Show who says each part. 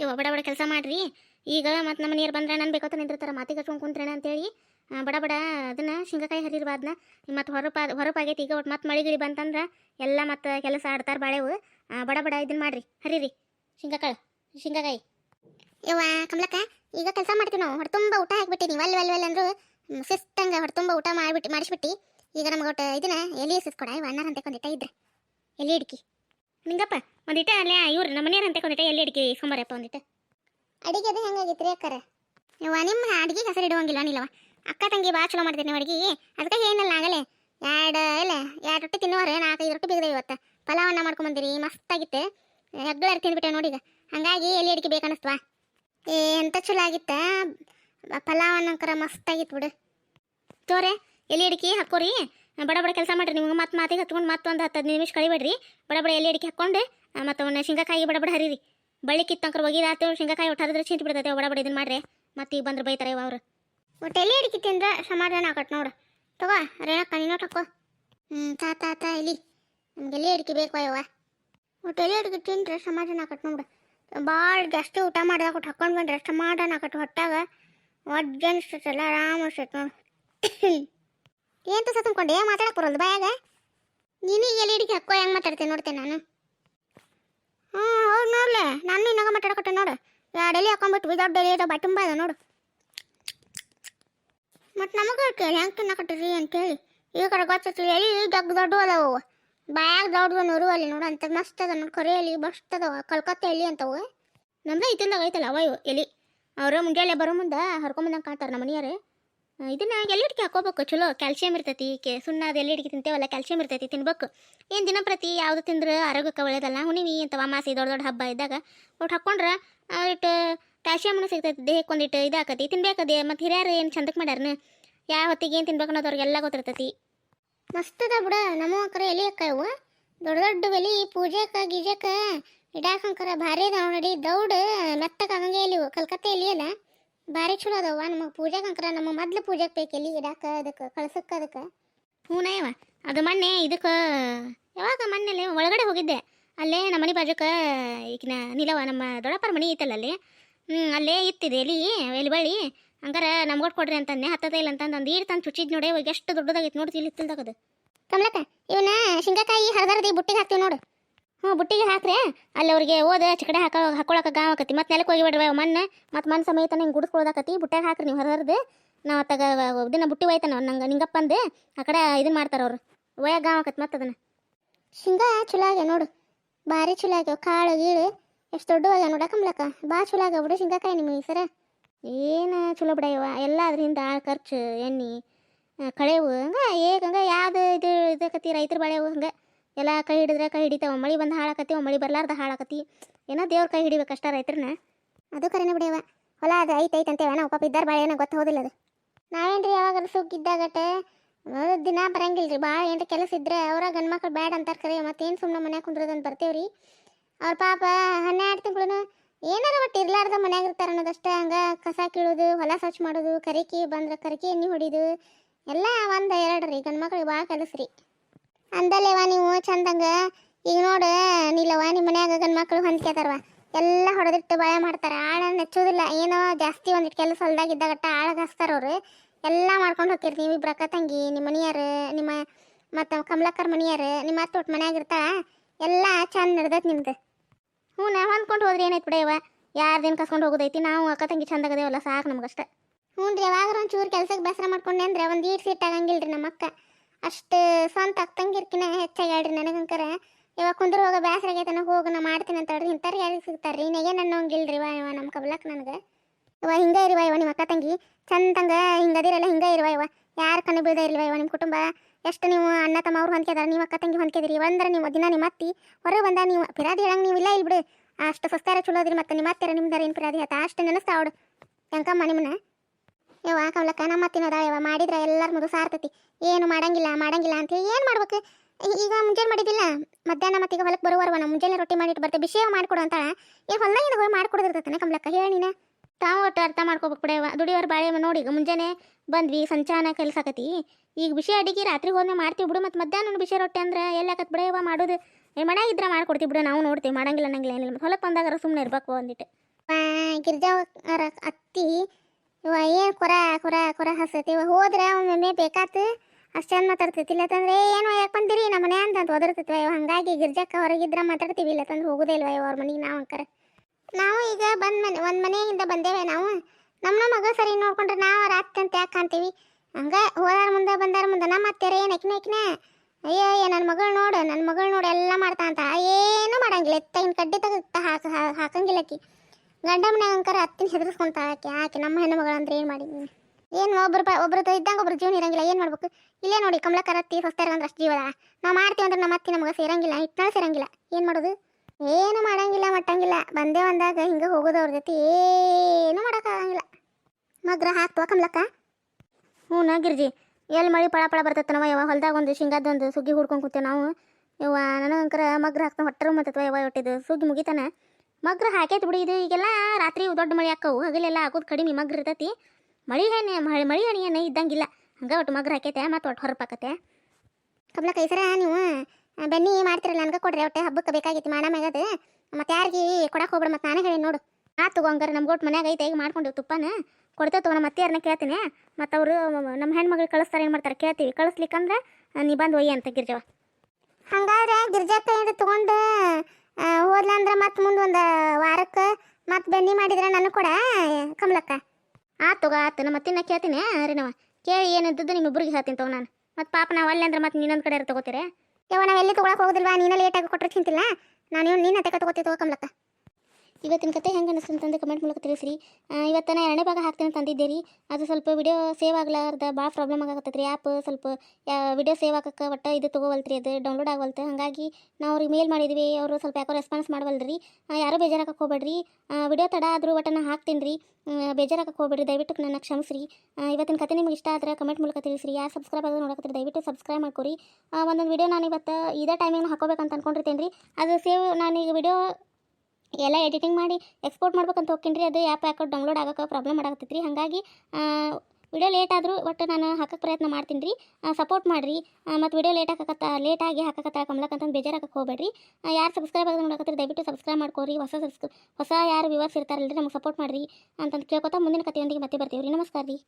Speaker 1: ಇವ ಬಡ ಬಡ ಕೆಲಸ ಮಾಡ್ರಿ. ಈಗ ಮತ್ತು ನಮ್ಮ ನೀರು ಬಂದ್ರೆ ನಾನು ಬೇಕಾತ ನಿಂದಿರ್ತಾರೆ. ಮಾತಿಗೆ ಹಚ್ಕೊಂಡು ಕುಂತ್ರೇನ ಅಂತೇಳಿ ಬಡ ಬಡ ಅದನ್ನ ಶೇಂಗಾಕಾಯಿ ಹರಿರ್ಬ ಅದನ್ನ ಮತ್ತು ಹೊರಪ ಹೊರಪಾಗೈತಿ. ಈಗ ಒಟ್ಟು ಮತ್ತೆ ಮಳೆ ಗಿಳಿ ಬಂತಂದ್ರೆ ಎಲ್ಲ ಮತ್ತು ಕೆಲಸ ಆಡ್ತಾರೆ ಬಾಳೆವು. ಬಡ ಬಡ ಇದನ್ನ ಮಾಡ್ರಿ. ಹರಿರಿ. ಶೇಂಗಾಕಾಳು ಶೇಂಗಾಕಾಯಿ. ಯವ್ವ ಕಮಲಕ್ಕ ಈಗ ಕೆಲಸ ಮಾಡ್ತೀವಿ ನಾವು. ಹೊಟ್ಟೆ ಊಟ ಹಾಕ್ಬಿಟ್ಟಿ ಒಲ್ ಅಲ್ಲಿ ಅಲ್ಲಿ ಅಂದ್ರು ಸಿಸ್ತಂಗೆ ಶಿಸ್ತಂಗ ತುಂಬ ಊಟ ಮಾಡಿಬಿಟ್ಟು ಮಾಡಿಸ್ಬಿಟ್ಟು. ಈಗ ನಮ್ಗೆ ಒಟ್ಟು ಇದನ್ನ ಎಲೆ ಸಿಸ್ಕೊಡ. ಇವ ಅಣ್ಣಾರ ಅಂತ ಕೊಂದಿಟ್ಟ ಇದ್ರೆ. ಎಲೆ ಹಿಡ್ಕಿ. ನಿಂಗಪ್ಪ ಒಂದಿಟ ಅಲ್ಲೇ ಇವ್ರು ನಮ್ಮ ಅಂತ ಒಂದಿಟ ಎಲ್ಲಿ ಅಡಿಕೆ ಸೋಮವಾರಪ್ಪ ಒಂದಿಟ ಅಡಿಗೆ ಅದು ಹೆಂಗಾಗಿತ್ತು ರೀ ಅಕ್ಕಾರ ನಿಮ್ಮ ಅಡಿಗೆ ಹೆಸರು ಇಡುವಂಗಿಲ್ಲ ನೀಲವ ಅಕ್ಕ ತಂಗಿ ಭಾಳ ಚಲೋ ಮಾಡ್ತೀನಿ ಅಡಿಗೆ. ಅದಕ್ಕೆ ಏನಲ್ಲ ಆಗಲೇ ಎರಡು, ಇಲ್ಲ, ಎರಡು ರೊಟ್ಟಿ ತಿನ್ನೋರೆ ನಾಲ್ಕೈದು ರೊಟ್ಟಿ ಬೇಕಿದೆ ಇವತ್ತು. ಪಲಾವನ್ನ ಮಾಡ್ಕೊಂಬಂದಿರಿ, ಮಸ್ತಾಗಿತ್ತು. ಎಗ್ಗಳಾರ ತಿಂದ್ಬಿಟ್ಟೆ ನೋಡಿ ಈಗ. ಹಂಗಾಗಿ ಎಲ್ಲಿ ಅಡಿಕೆ ಬೇಕನ್ನಿಸ್ತವಾ ಏ, ಎಂತ ಚಲೋ ಆಗಿತ್ತ? ಪಲಾವ್ ಕರ ಮಸ್ತಾಗಿತ್ತು ಬಿಡು. ತೋರೆ, ಎಲ್ಲಿ ಅಡಿಕೆ ಹಾಕೋರಿ? ಬಡ ಬಡ ಕೆಲಸ ಮಾಡಿರಿ, ನಿಮ್ಗೆ ಮತ್ತೆ ಮಾತಿಗೆ ಹತ್ಕೊಂಡು ಮತ್ತೊಂದು ಹತ್ತು ಹದಿನೈದು ನಿಮಿಷ ಕಳಿಬೇಡ್ರಿ. ಬಡ ಬಡ ಎಲೆ ಅಡಿಕೆ ಹಾಕ್ಕೊಂಡು ಮತ್ತು ಅವನ್ನ ಶೇಂಗಾಕಾಯಿ ಬಡ ಬಡ ಹರಿರಿ. ಬಳ್ಳಿ ಕಿತ್ತಂಕರ್ ಒಗಿದಾತು ಶೇಂಗಾಕಾಯಿ ಒಟ್ಟಾದ್ರೆ ಚಿಂತ ಬಿಡ್ತೈತೆ ಬಡ ಬಡ ಇದನ್ನ ಮಾಡ್ರಿ. ಮತ್ತೆ ಈಗ ಬಂದ್ರೆ ಬೈತಾರೆ ಅವ್ರು. ಒಟ್ಟು ಎಲೆ ಅಡಿಕೆ ತಿಂದ್ರೆ ಸಮಾಧಾನ ಆಗತ್ತೆ ನೋಡು. ತಗೋ ರೇಣಕ್ಕ ನೀನು ತಕೋ ಹ್ಞೂ ತಾ ತಾ ತಾ ಎಲಿ ನಮ್ಗೆ ಎಲೆ ಅಡಿಕೆ ಬೇಕು ಅಯ್ಯವ ಒಟ್ಟು ಎಲೆ ಅಡಿಕೆ ತಿಂದ್ರೆ ಸಮಾಧಾನ ಆಗತ್ತೆ ನೋಡು. ಭಾಳ ಜಾಸ್ತಿ ಊಟ ಮಾಡಿದಾಗ ಕೊಟ್ಟು ಹಾಕೊಂಡು ಬಂದ್ರೆ ಸಮಾಧಾನ ಆಗತ್ತೆ ಹೊಟ್ಟಾಗ ಒಜ್ಜ ಅನಿಸ್ತೈತಲ್ಲ ಆರಾಮ ಅನ್ಸ್ತೈತೆ ನೋಡು. ಏನು ತಸ ತುಂಬಿಕೊಂಡೆ? ಮಾತಾಡಕ್ ಬರೋದು? ಬಾಯಾಗ? ನೀನು ಎಲ್ಲಿ ಹಿಡಿಕೆ ಹಾಕೋ ಹೆಂಗೆ ಮಾತಾಡ್ತೇನೆ ನೋಡ್ತೇನೆ ನಾನು. ಹ್ಞೂ ಹೌದು ನೋಡ್ಲೆ. ನಾನು ಇನ್ನಾಗ ಮಾತಾಡಕತ್ತೆ ನೋಡು. ಎಲೆ ಹಾಕೊಂಡ್ಬಿಟ್ಟು ವಿದೌಟ್ ಎಲೆ ಇದೆ ಬಾ ತುಂಬ ಇದೆ ನೋಡು. ಮತ್ತು ನಮಗೆ ಕೇಳಿ ಹೆಂಗೆ ಅಂತ ಹೇಳಿ ಈ ಕಡೆ ಗೊತ್ತಿಲ್ಲ ಎಲ್ಲಿ ದೊಡ್ಡ ದೊಡ್ಡ ಅದಾವು. ಬಾಯಾಗ ದೊಡ್ಡ ನೂರು ಅಲ್ಲಿ ನೋಡು. ಅಂತ ಮಸ್ತ್ ಅದ ನೋಡಿ. ಕರಿ ಎಲಿ ಮಸ್ತ್ ಅದಾವ. ಕಲ್ಕತ್ತೆ ಎಲ್ಲಿ ಅಂತವು. ನಮ್ದು ಇತ್ತಿಂದಾಗ ಐತಲ್ಲ ಅವ ಇವು ಎಲಿ. ಅವರು ಮುಂಜಾನೆ ಬರೋ ಮುಂದೆ ಹರ್ಕೊಂಬಂದಂಗೆ ಕಾಣ್ತಾರೆ ನಮ್ಮ ಮನೆಯವ್ರು. ಇದನ್ನ ಎಲ್ಲಿಡ್ಕೆ ಹಾಕೋಬೇಕು ಚಲೋ ಕ್ಯಾಲ್ಸಿಯಂ ಇರ್ತೈತಿ, ಕೆ, ಸುಣ್ಣ ಅದು ಎಲ್ಲಿಡ್ಕೆ ತಿಂತೇವಲ್ಲ ಕ್ಯಾಲ್ಸಿಯಂ ಇರ್ತೈತಿ ತಿನ್ಬೇಕು. ಏನು ದಿನ ಪ್ರತಿ ಯಾವುದು ತಿಂದ್ರೆ ಆರೋಗ್ಯಕ್ಕೆ ಒಳ್ಳೇದಲ್ಲ? ಹುಣಿವಿ ಅಂತ ಅಮಾಸಿ ದೊಡ್ಡ ದೊಡ್ಡ ಹಬ್ಬ ಇದ್ದಾಗ ಒಟ್ಟು ಹಾಕ್ಕೊಂಡ್ರೆ ಇಟ್ಟು ಕ್ಯಾಲ್ಸಿಯಮ್ನು ಸಿಗ್ತೈತಿ, ದೇಹಕ್ಕೆ ಒಂದಿಟ್ಟು ಇದಾಕತಿ, ತಿನ್ಬೇಕದೆ, ಮತ್ತು ಹಿರಿಯರು ಏನು ಚಂದಕ್ಕೆ ಮಾಡ್ಯಾರನ? ಯಾವ ಹೊತ್ತಿಗೆ ಏನು ತಿನ್ಬೇಕು ಅನ್ನೋದು ಅವ್ರಿಗೆಲ್ಲ ಗೊತ್ತಿರ್ತೈತಿ. ಮಸ್ತದ ಬಿಡ, ನಮ್ಮ ಕರೆ ಎಲಿ ಅಕ್ಕವು ದೊಡ್ಡ ದೊಡ್ಡ ಬೆಲೆ ಪೂಜೆಕ ಗೀಜಕ್ಕ ಇಡಾಕಂಕರ ಭಾರಿ ಅದಾವ ನೋಡಿ ದೌಡ್ ಮೆತ್ತಕ್ಕೆ ಆಗಂಗೆ ಇಲ್ಲಿವು ಕಲ್ಕತ್ತೆ ಇಲ್ಲಿ ಅಲ್ಲ. ಭಾರಿ ಚಲೋ ಅದಾವ ನಮಗೆ ಪೂಜೆಗಂಕರ ನಮ್ಮ ಮೊದ್ಲು ಪೂಜೆಗೆ ಬೇಕು ಎಲಿ ಇಡಾಕ, ಅದಕ್ಕೆ ಕಳ್ಸಕ್ಕೆ ಅದಕ್ಕೆ. ಹೂನಯ್ಯವ ಅದು ಮೊನ್ನೆ ಇದಕ್ಕೆ, ಯಾವಾಗ ಮೊನ್ನೆ ಒಳಗಡೆ ಹೋಗಿದ್ದೆ. ಅಲ್ಲೇ ನಮ್ಮ ಮನೆ ಬಾಜುಕ ಈಗಿನ ನಿಲವ ನಮ್ಮ ದೊಡ್ಡಪ್ಪರ ಮನೆ ಐತಲ್ಲ ಅಲ್ಲಿ. ಹ್ಞೂ ಅಲ್ಲೇ ಇತ್ತಿದೆ ಎಲ್ಲಿ ಎಲ್ಲಿ ಬಳ್ಳಿ. ಹಂಗಾರ ನಮ್ಗೊಟ್ಟು ಕೊಡ್ರಿ ಅಂತಂದೆ ಹತ್ತದ ಇಲ್ಲ ಅಂತಂದು ಒಂದು ಈಡ್ ತಂದು ಚುಚ್ಚಿದ್ ನೋಡಿ ಎಷ್ಟು ದೊಡ್ಡದಾಗಿತ್ತು ನೋಡಿ ಇಲ್ಲಿ ತಿಳ್ದಾಗದು ಕಮಲಕ್ಕ, ಇವನ್ನ ಶೇಂಗಾಕಾಯಿ ಹರದರದಿ, ಬುಟ್ಟಿಗೆ ಹಾಕ್ತೀವಿ ನೋಡು. ಹ್ಞೂ, ಬುಟ್ಟಿಗೆ ಹಾಕ್ರೆ ಅಲ್ಲಿ ಅವ್ರಿಗೆ ಓದ ಚಿಕಡೆ ಹಾಕೋ ಹಾಕೊಳಕ್ಕೆ ಗಾವ್ ಆಕತಿ. ಮತ್ತೆ ನೆಲಕ್ಕೆ ಹೋಗಿ ಬಿಡ್ರಿ ಮಣ್ಣು. ಮತ್ತು ಮಣ್ಣು ಸಮೇತ ಹಿಂಗೆ ಗುಡಿಸ್ಕೊಳ್ದಾಕತಿ ಬುಟ್ಟಾಗ ಹಾಕ್ರಿ ನೀವು ಹರಿದು ನಾವು ಅತ್ತಾಗ ಇದನ್ನ ಬುಟ್ಟಿ ಒಯ್ತಾನ ನಂಗೆ. ನಿಂಗಪ್ಪಂದು ಆ ಕಡೆ ಇದನ್ನ ಮಾಡ್ತಾರ ಅವ್ರು. ಒಯ್ಯ ಗಾವ್ ಆಕತಿ ಮತ್ತೆ ಅದನ್ನ. ಶೇಂಗಾ ಚಲೋ ಆಗ್ಯಾವ ನೋಡು. ಭಾರಿ ಚಲೋ ಆಗ್ಯಾವ. ಕಾಳು ಗೀಳು ಎಷ್ಟು ದೊಡ್ಡವಾಗ್ಯಾವ ನೋಡ ಕಮ್ಲಕ್ಕ ಭಾಳ ಚಲೋ ಆಗ್ಯಾವ ಬಿಡು ಶೇಂಗಾಕಾಯಿ ನಿಮಗೆ ಸರ. ಏನು ಚಲೋ ಬಿಡಯ್ಯವ ಎಲ್ಲ ಅದರಿಂದ ಖರ್ಚು, ಎಣ್ಣೆ ಕಳೆವು, ಹಂಗೆ ಏಕ ಹಂಗೆ ಯಾವ್ದು ಇದು ಇದಕತಿ ರೈತರ ಬಳೆವು ಹಂಗೆ. ಎಲ್ಲ ಕೈ ಹಿಡಿದ್ರೆ ಕೈ ಹಿಡಿತಾವ, ಮಳೆ ಬಂದು ಹಾಳಾಕತಿ ಮಳಿ ಬರ್ಲಾರ್ದ ಹಾಳಾಕತಿ ಏನೋ ದೇವ್ರ ಕೈ ಹಿಡಿಬೇಕಷ್ಟ ರೈತರನ್ನ ಅದು ಕರೆನೇ ಬಿಡಿಯವ ಹೊಲ ಅದು ಐತೆ ಐತೆ ಅಂತೇವ, ನಾವು ಪಾಪ ಇದ್ದಾರೆ ಭಾಳ ಏನೋ ಗೊತ್ತ ಅದು. ನಾವೇನ್ರಿ ಯಾವಾಗ ಸುಗ್ಗಿದ್ದಾಗಟ್ಟೆ ದಿನ ಬರಂಗಿಲ್ರಿ ಭಾಳ ಏನ್ರಿ ಕೆಲಸ ಇದ್ರೆ ಅವರ ಗಂಡ್ಮಕ್ಳು ಬ್ಯಾಡ ಅಂತಾರೆ ಕರೆ, ಮತ್ತೇನು ಸುಮ್ಮನೆ ಮನ್ಯಾಗ ಕುಂದ್ರದಂತ ಬರ್ತೇವ್ರಿ. ಅವ್ರ ಪಾಪ ಹನ್ನೆರಡು ತಿಂಗಳು ಏನಾರ ಒಟ್ಟು ಇರ್ಲಾರ್ದ ಮನ್ಯಾಗ ಇರ್ತಾರ ಅನ್ನೋದಷ್ಟೇ ಹಂಗೆ ಕಸ ಕೀಳೋದು, ಹೊಲ ಸ್ವಚ್ಛ ಮಾಡೋದು, ಕರಿಕಿ ಬಂದ್ರೆ ಕರಿಕಿ ಎಣ್ಣೆ ಹೊಡಿದು, ಎಲ್ಲ ಒಂದು ಎರಡು ರೀ ಗಂಡ್ಮಕ್ಳಿಗೆ ಭಾಳ ಕೆಲಸ ರೀ ಅಂದಲ್ಲೇವ ನೀವು? ಚಂದಂಗ? ಈಗ ನೋಡು ನಿಲ್ಲವ ನಿಮ್ಮ ಮನ್ಯಾಗ ಗಂಡ್ಮಕ್ಳು ಹೊಂದ್ಕೋತಾರವ ಎಲ್ಲ ಹೊಡೆದಿಟ್ಟು ಭಯ ಮಾಡ್ತಾರೆ. ಆಳ ನೆಚ್ಚೋದಿಲ್ಲ. ಏನೋ ಜಾಸ್ತಿ ಒಂದಿಟ್ಟು ಕೆಲಸ ಹೊಲ್ದಾಗಿದ್ದಾಗಟ್ಟ ಆಳಗ ಹಚ್ತಾರ ಅವರು. ಎಲ್ಲ ಮಾಡ್ಕೊಂಡು ಹೋಗ್ತೀರಿ ನೀವು ಇಬ್ಬರು ಅಕ್ಕ ತಂಗಿ ನಿಮ್ಮ ಮನೆಯವ್ರು, ನಿಮ್ಮ ಮತ್ತು ಕಮಲಕ್ಕರ ಮನೆಯವ್ರು, ನಿಮ್ಮ ಅತ್ತ ಒಟ್ಟು ಮನ್ಯಾಗ ಎಲ್ಲ ಚಂದ ನಡ್ದೈತೆ ನಿಮ್ದು. ಹ್ಞೂ ನಾ ಹೊಂದ್ಕೊಂಡು ಹೋದ್ರೆ ಏನೈತೆ ಬಿಡೆಯವ ಯಾರು ದಿನ ಕಸ್ಕೊಂಡು ಹೋಗೋದೈತಿ? ನಾವು ಅಕ್ಕ ತಂಗಿ ಚಂದಾಗದೇವಲ್ಲ ಸಾಕು ನಮಗಷ್ಟೆ. ಹ್ಞೂ ರೀ ಯಾವಾಗ ಒಂಚೂರು ಕೆಲಸಕ್ಕೆ ಬೇಸರ ಮಾಡ್ಕೊಂಡೆ ಅಂದ್ರೆ ಒಂದು ಈಟ್ ಸೀಟ್ ಆಗಂಗಿಲ್ಲ ರೀ ನಮ್ಮ ಅಕ್ಕ ಅಷ್ಟು ಸ್ವಂತ ಅಕ್ಕಂಗಿರ್ಕಿನ ಹೆಚ್ಚಾಗಿ ಹೇಳ್ರಿ ನನಗಂಕರ. ಇವಾಗ ಕುಂದ್ರ ಹೋಗ ಬೇಸರ ಆಗೈತನ ಹೋಗ ನಾ ಮಾಡ್ತೀನಿ ಅಂತ ಹೇಳ್ರಿ. ಇಂಥವ್ರು ಯಾರಿಗೆ ಸಿಗ್ತಾರೆ ರೀ ನಿನಗೆ ನನ್ನ ಹಂಗಿಲ್ರಿ ವಾ ಇವ ನಮ್ಮ ಕಬ್ಲಕ್ ನನಗೆ. ಇವ ಹಿಂಗೆ ಇರುವ ಇವ ನಿಮ್ಮ ಅಕ್ಕ ತಂಗಿ. ಚಂದಂಗ ಹಿಂಗದಿರಲ್ಲ ಹಿಂಗೆ ಇರುವ ಇವ ಯಾರು ಕಣ್ಣು ಬೀಳದ ಇಲ್ವ ಇವ ನಿಮ್ಮ ಕುಟುಂಬ. ಎಷ್ಟು ನೀವು ಅಣ್ಣ, ತಮ್ಮ ಅವ್ರು ಹೊಂದ್ಕೆದಾರ ನೀವು ಅಕ್ಕ ತಂಗಿ ಹೊಂದ್ಕೆದಿರಿ ಅಂದ್ರೆ ನೀವು ದಿನ ನಿಮ್ಮ ಅತ್ತಿ. ಹೊರಗೆ ಬಂದ ನೀವು ಪಿರಾದಿ ಹೇಳಂಗೆ ನೀವು ಇಲ್ಲ ಇಲ್ಲಿ ಬಿಡು. ಅಷ್ಟು ಸಸ್ತಾರ ಚಲೋ ಅದ್ರಿ ಮತ್ತೆ ನಿಮ್ಮ ಅತ್ತೆರ ನಿಮ್ದಾರ ಏನು ಪಿರಾದಿ ಆಯ್ತಾ ಅಷ್ಟು ನೆನೆಸ್ತಾ ಅವಡು ಹೆಂಕಮ್ಮ ನಿಮ್ಮನ್ನ ಯವ್ವ ಕಮಲಕ್ಕ ನಮ್ಮ ತಿನ್ನೋದ ಯವ್ವ, ಮಾಡಿದ್ರೆ ಎಲ್ಲರ ಮುಂದೆ ಸಾರ್ತತಿ. ಏನು ಮಾಡಂಗಿಲ್ಲ ಮಾಡಂಗಿಲ್ಲ ಅಂತ ಏನು ಮಾಡ್ಬೇಕು? ಈಗ ಮುಂಜಾನೆ ಮಾಡಿದಿಲ್ಲ ಮಧ್ಯಾಹ್ನ ಮತ್ತೆ ಈಗ ಹೊಲಕ್ಕೆ ಬರುವವ ನಾವು ಮುಂಜಾನೆ ರೊಟ್ಟಿ ಮಾಡಿಟ್ಟು ಬರ್ತೆ, ಬಿಸಿ ಮಾಡ್ಕೊಡು ಅಂತಾಳ. ಏನು ಹೊಲ್ದಾಗಿಂದ ಹೋಗಿ ಮಾಡ್ಕೊಡೋದಿರ್ತೈತೆ ಕಮಲಕ್ಕ ಹೇಳಿ ತಾವು ಒಟ್ಟು ಅರ್ಥ ಮಾಡ್ಕೋಬೇಕು ಬಿಡವ ದುಡಿಯೋರು ಬಾಳೆ ನೋಡಿ, ಈಗ ಮುಂಜಾನೆ ಬಂದ್ವಿ, ಸಂಚಾನ ಕೆಲಸ ಆಕತಿ. ಈಗ ಬಿಸಿ ಅಡಿಗೆ, ರಾತ್ರಿ ಹೋದ್ಮೇಲೆ ಮಾಡ್ತೀವಿ ಬಿಡು, ಮತ್ತು ಮಧ್ಯಾಹ್ನ ಬಿಸಿ ರೊಟ್ಟಿ ಅಂದ್ರೆ ಎಲ್ಲ ಆಕತ್ ಬಿಡವ ಮಾಡೋದು. ಮನ್ಯಾಗ ಇದ್ರೆ ಮಾಡ್ಕೊಡ್ತೀವಿ ಬಿಡು, ನಾವು ನೋಡ್ತೀವಿ, ಮಾಡಂಗಿಲ್ಲ ಅನ್ನಂಗಿಲ್ಲ ಏನಿಲ್ಲ. ಹೊಲಕ್ಕೆ ಬಂದಾಗ ಸುಮ್ಮನೆ ಇರ್ಬೇಕು ಅಂದಿಟ್ಟು. ಗಿರ್ಜಾ ಅತ್ತಿ ಇವ ಏನು ಕೊರ ಕೊರ ಕೊರ ಹಸ್ತೈತಿ ಇವ ಹೋದ್ರೆ ಒಮ್ಮೊಮ್ಮೆ ಬೇಕಾತು. ಅಷ್ಟು ಚಂದ ಮಾತಾಡ್ತೈತಿ. ಇಲ್ಲತ್ತಂದ್ರೆ ಏನು ಯಾಕೆ ಬಂದಿರಿ? ನಮ್ಮ ಮನೆ ಅಂತ ಒದರ್ತೈತಿ ಇವ. ಹಂಗಾಗಿ ಗಿರ್ಜಕ್ಕ ಹೊರಗಿದ್ರೆ ಮಾತಾಡ್ತೀವಿ. ಇಲ್ಲತ್ತಂದ್ರೆ ಹೋಗೋದೇ ಇಲ್ವ ಇವ ಅವ್ರ ಮನೆಗೆ ನಾವು ಅಂಕರ. ನಾವು ಈಗ ಬಂದ ಮನೆ, ಒಂದು ಮನೆಯಿಂದ ಬಂದೇವೆ ನಾವು. ನಮ್ಮ ನಮ್ಮ ಮಗ ಸರಿ ನೋಡ್ಕೊಂಡ್ರೆ ನಾವು ರಾತ್ ಅಂತ ಯಾಕೆ ಕಾಣ್ತೀವಿ? ಹಂಗ ಹೋದಾರ ಮುಂದೆ, ಬಂದಾರ ಮುಂದೆ ನಮ್ಮ ಅತ್ತೆರ ಏನು ಎಕ್ನೆ ಎಕ್ನೆ ಅಯ್ಯೋ ನನ್ನ ಮಗಳು ನೋಡು ನನ್ನ ಮಗಳು ನೋಡು, ಎಲ್ಲ ಮಾಡ್ತಾ ಅಂತ. ಏನು ಮಾಡಂಗಿಲ್ಲ. ಎತ್ತಾಗಿನ ಕಡ್ಡಿ ತೆಗೆದು ಹಾಕ ಹಾಕಂಗಿಲ್ಲಕ್ಕಿ ಗಂಡ ಮನ್ಯಾಗ ಅಂಕರ ಅತ್ತಿನ ಹೆದರ್ಸ್ಕೊಂತಾಳ ಆಕೆ. ಆಕೆ ನಮ್ಮ ಹೆಣ್ಣು ಮಗಳಂದ್ರೆ ಏನು ಮಾಡಿ ಏನು ಒಬ್ರು ಪ ಒಬ್ರು ಇದ್ದಂಗೆ ಒಬ್ರು ಜೀವನ ಇರಂಗಿಲ್ಲ, ಏನು ಮಾಡ್ಬೇಕು? ಇಲ್ಲೇ ನೋಡಿ ಕಮಲಕರ ಅತ್ತಿ ಹೊಸ್ತಾರ ಅಂದ್ರೆ ಅಷ್ಟು ಜೀವದ. ನಾವು ಮಾಡ್ತೀವಿ ಅಂದ್ರೆ ನಮ್ಮ ಅತ್ತಿ ನಮಗೆ ಸೇರಂಗಿಲ್ಲ, ಹಿಟ್ನಾಳ ಸೇರಂಗಿಲ್ಲ. ಏನು ಮಾಡೋದು? ಏನು ಮಾಡಂಗಿಲ್ಲ, ಮಟ್ಟಂಗಿಲ್ಲ. ಬಂದೇ ಬಂದಾಗ ಹಿಂಗೆ ಹೋಗೋದು ಅವ್ರ ಜೊತೆ ಏನು ಮಾಡೋಕ್ಕಾಗಂಗಿಲ್ಲ. ಮಗ್ರ ಹಾಕ್ತವ ಕಮಲಕ್ಕ. ಹ್ಞೂ ನಾ ಗಿರ್ಜಿ ಎಲ್ಲಿ ಮಳೆ ಪಳ ಪಳ ಬರ್ತೈತೆ ನಾವು ಯಾವ ಹೊಲ್ದಾಗ ಒಂದು ಶೇಂಗಾದ ಒಂದು ಸುಗ್ಗಿ ಹುಡ್ಕೊಂಡು ಕೂತೇವೆ ನಾವು. ಯವ್ವ, ನನಗಂಕರ ಮಗ್ರ ಹಾಕ್ತಾ ಹೊಟ್ಟರು ಮತ್ತತ್ವ ಯಾವ ಒಟ್ಟಿದ್ದು ಸುಗ್ಗಿ ಮುಗಿತಾನ? ಮಗ್ರ ಹಾಕೈತಿ ಬಿಡಿ ಇದು ಈಗೆಲ್ಲ ರಾತ್ರಿ ದೊಡ್ಡ ಮಳೆ ಹಾಕವು ಹಗಲೆಲ್ಲ ಹಾಕೋದು ಕಡಿಮೆ ಮಗ್ರ ಇರ್ತೈತಿ. ಮಳಿ ಹಣ್ಣೆ ಮಳೆ, ಮಳಿ ಹಣಿ ಏನು ಇದ್ದಂಗಿಲ್ಲ. ಹಂಗೆ ಒಟ್ಟು ಮಗ್ರ ಹಾಕೈತೆ ಮತ್ತು ಒಟ್ಟು ಹೊರಪಾಕತ್ತೆ ಕಬ್ಲ ಕೈಸರ, ನೀವು ಬನ್ನಿ ಮಾಡ್ತಿರಲ್ಲ, ನನಗೆ ಕೊಡ್ರಿ ಒಟ್ಟೆ ಹಬ್ಬಕ್ಕೆ ಬೇಕಾಗಿತ್ತು ಆಗದು ಮತ್ತೆ ಯಾರಿಗೆ ಕೊಡಕ್ಕೆ ಹೋಗ್ಬೇಡ ಮತ್ತೆ ನಾನೇ ಹೇಳಿ ನೋಡು. ಆ ತಗೊಂಗಾರ ನಮ್ಗೆ ಒಟ್ಟು ಮನ್ಯಾಗ ಐತೆ, ಈಗ ಮಾಡ್ಕೊಂಡು ತುಪ್ಪನ. ಕೊಡ್ತೇವೆ ತಗೋ ನಮ್ಮ ಅತ್ತೆಯವ್ರನ್ನ ಕೇಳ್ತೀನಿ. ಮತ್ತು ಅವರು ನಮ್ಮ ಹೆಣ್ಮಗಳು ಕಳಿಸ್ತಾರೆ ಏನು ಮಾಡ್ತಾರೆ ಕೇಳ್ತೀವಿ. ಕಳಿಸ್ಲಿಕ್ಕಂದ್ರೆ ನೀ ಬಂದು ಒಯ್ಯಿ ಅಂತ ಗಿರ್ಜವ. ಹಂಗಾದ್ರೆ ಗಿರ್ಜಕ್ಕ ಏನು ತೊಗೊಂಡು ಹೋದ್ಲಂದ್ರೆ ಮತ್ತೆ ಮುಂದೆ ಒಂದು ವಾರಕ್ಕೆ ಮತ್ತೆ ಬೆನ್ನಿ ಮಾಡಿದ್ರೆ ನನಗೆ ಕೊಡ, ಕಮಲಕ್ಕ. ಆತು ಆತು, ನಮ್ಮ ಅತ್ತಿನ ಕೇಳ್ತೀನಿ ರೀನವ ಕೇಳಿ ಏನಿದ್ದದ್ದು ನಿಮ್ಮಿಬ್ಬರಿಗೆ ಹೇಳ್ತೀನಿ ತಗೋ ನಾನು. ಮತ್ತು ಪಾಪ ನಾವು ಅಲ್ಲಿ ಅಂದ್ರೆ ಮತ್ತೆ ನೀನೊಂದು ಕಡೆ ತಗೋತೀರಿ? ಯಾವ ನಾವು ಎಲ್ಲಿ ತೊಗೊಳಕ್ಕೆ ಹೋಗೋದಿಲ್ವಾ? ನೀನೇ ಲೇಟಾಗಿ ಕೊಟ್ಟರೆ ತಿಂತಿಲ್ಲ. ನಾನು ನೀನು ಅತ್ತೆ ತಗೋತೀವಿ ತಗೋ ಕಮಲಕ್ಕ. ಇವತ್ತಿನ ಕತೆ ಹೆಂಗೆ ಅನಿಸ್ತು ಅಂತಂದು ಕಮೆಂಟ್ ಮೂಲಕ ತಿಳಿಸ್ರಿ. ಇವತ್ತು ಎರಡನೇ ಭಾಗ ಹಾಕ್ತೀನಿ ಅಂತ ಅಂದಿದ್ದೆ ರೀ. ಅದು ಸ್ವಲ್ಪ ವಿಡಿಯೋ ಸೇವ್ ಆಗ್ಲಾರ್ದ ಭಾಳ ಪ್ರಾಬ್ಲಮ್ ಆಗತ್ತೆ ರೀ. ಆ್ಯಪ್ ಸ್ವಲ್ಪ ವಿಡಿಯೋ ಸೇವ್ ಆಗಕ್ಕೆ ಒಟ್ಟು ಇದು ತೊಗೊವಲ್ತ್ರಿ, ಅದು ಡೌನ್ಲೋಡ್ ಆಗವಲ್ತು. ಹಾಗಾಗಿ ನಾವು ಅವ್ರಿಗೆ ಮೇಲ್ ಮಾಡಿದ್ವಿ, ಅವರು ಸ್ವಲ್ಪ ಯಾಕೋ ರೆಸ್ಪಾನ್ಸ್ ಮಾಡವಲ್ರಿ ಯಾರು ಬೇಜಾರಾಗಕ್ಕೆ ಹೋಗ್ಬೇಡ್ರಿ. ವಿಡಿಯೋ ತಡ ಆದರೂ ಒಟ್ಟು ನಾ ಹಾಕ್ತೀನಿ ರೀ. ಬೇಜಾರಾಗಕ್ಕೆ ಹೋಗ್ಬೇಡ್ರಿ, ದಯವಿಟ್ಟು ನನ್ನ ಕ್ಷಮಿಸ್ರಿ. ಇವತ್ತಿನ ಕತೆ ನಿಮ್ಗೆ ಇಷ್ಟ ಆದರೆ ಕಮೆಂಟ್ ಮೂಲಕ ತಿಳಿಸ್ರಿ. ಯಾರು ಸಬ್ಸ್ಕ್ರೈಬ್ ಆಗೋದು ನೋಡಕತ್ತೀರಿ, ದಯವಿಟ್ಟು ಸಬ್ಸ್ಕ್ರೈಬ್ ಮಾಡ್ಕೊರಿ. ಒಂದೊಂದು ವಿಡಿಯೋ ನಾನು ಇವತ್ತು ಇದೇ ಟೈಮಿಗೆ ಹಾಕೋಬೇಕಂತ ಅನ್ಕೊಂಡಿರ್ತೇನೆ ರೀ ಅದು ಸೇವ್ ನಾನೀಗ ವಿಡಿಯೋ ಎಲ್ಲ ಎಡಿಟಿಂಗ್ ಮಾಡಿ ಎಕ್ಸ್ಪೋರ್ಟ್ ಮಾಡ್ಬೇಕಂತ ಹೋಗ್ತೀನಿ ಅದು ಆ್ಯಪ್ ಯಾಕೋ ಡೌನ್ಲೋಡ್ ಆಗೋಕೆ ಪ್ರಾಬ್ಲಮ್ ಆಗತ್ತೈತಿ ರೀ ಹಾಗಾಗಿ ವಿಡಿಯೋ ಲೇಟ್ ಆದರೂ ಒಟ್ಟು ನಾನು ಹಾಕಕ್ಕೆ ಪ್ರಯತ್ನ ಮಾಡ್ತೀನಿ ರೀ ಸಪೋರ್ಟ್ ಮಾಡಿರಿ. ಮತ್ತು ವಿಡಿಯೋ ಲೇಟ್ ಹಾಕಕತ್ತ ಲೇಟಾಗಿ ಹಾಕಕತ್ತ ಕಮ್ಲಕ್ಕಂತಂದು ಬೇಜಾರಾಗಕ್ಕೆ ಹೋಗಬೇಡ್ರಿ. ಯಾರು ಸಬ್ಸ್ಕ್ರೈಬ್ ಆಗೋದು ನೋಡಕತ್ತೀರಿ, ದಯವಿಟ್ಟು ಸಬ್ಸ್ಕ್ರೈಬ್ ಮಾಡ್ಕೋರಿ. ಹೊಸ ಸಬ್ಸ್ಕ್ ಹೊಸ ಯಾರು ವಿವರ್ಸ್ ಇರ್ತಾರಲ್ಲ ರೀ ನಮಗೆ ಸಪೋರ್ಟ್ ಮಾಡಿರಿ ಅಂತಂದು ಕೇಳ್ಕೊತಾ ಮುಂದಿನ ಕಥೆಯೊಂದಿಗೆ ಮತ್ತೆ ಬರ್ತೀವಿ ರೀ ನಮಸ್ಕಾರ ರೀ